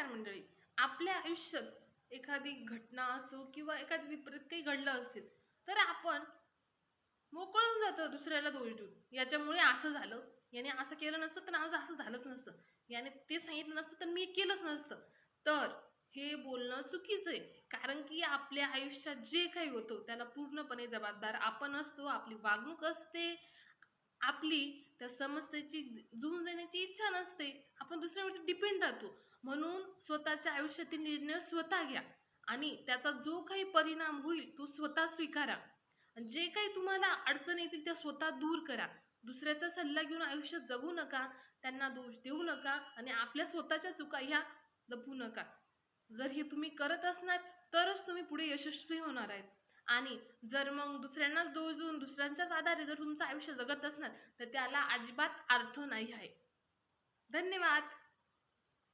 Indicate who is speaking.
Speaker 1: नमस्कार मंडळी. आपल्या आयुष्यात एखादी घटना असो किंवा एखादी विपरीत काही घडलं असतील तर आपण मोकळून जातो दुसऱ्याला दोष देऊन. याच्यामुळे असं झालं. याने असं केलं नसतं तर आज असं झालंच नसतं. याने ते सांगितलं नसतं तर मी केलंच नसतं. तर हे बोलणं चुकीचं आहे. कारण की आपल्या आयुष्यात जे काही होतं त्याला पूर्णपणे जबाबदार आपण असतो आपली वागणूक असते. आपली त्या समस्येची जुळून जाण्याची इच्छा नसते. आपण दुसऱ्यावरती डिपेंड राहतो. म्हणून स्वतःच्या आयुष्यातील निर्णय स्वतः घ्या. आणि त्याचा जो काही परिणाम होईल तो स्वतः स्वीकारा. जे काही तुम्हाला अडचण येतील त्या स्वतः दूर करा. दुसऱ्याचा सल्ला घेऊन आयुष्य जगू नका त्यांना दोष देऊ नका आणि आपल्या स्वतःच्या चुका ह्या लपवू नका. जर हे तुम्ही करत असणार तरच तुम्ही पुढे यशस्वी होणार आहेत. आणि जर मग दुसऱ्यांनाच दोष देऊन दुसऱ्यांच्याच आधारे जर तुमचं आयुष्य जगत असणार तर त्याला अजिबात अर्थ नाही आहे. धन्यवाद!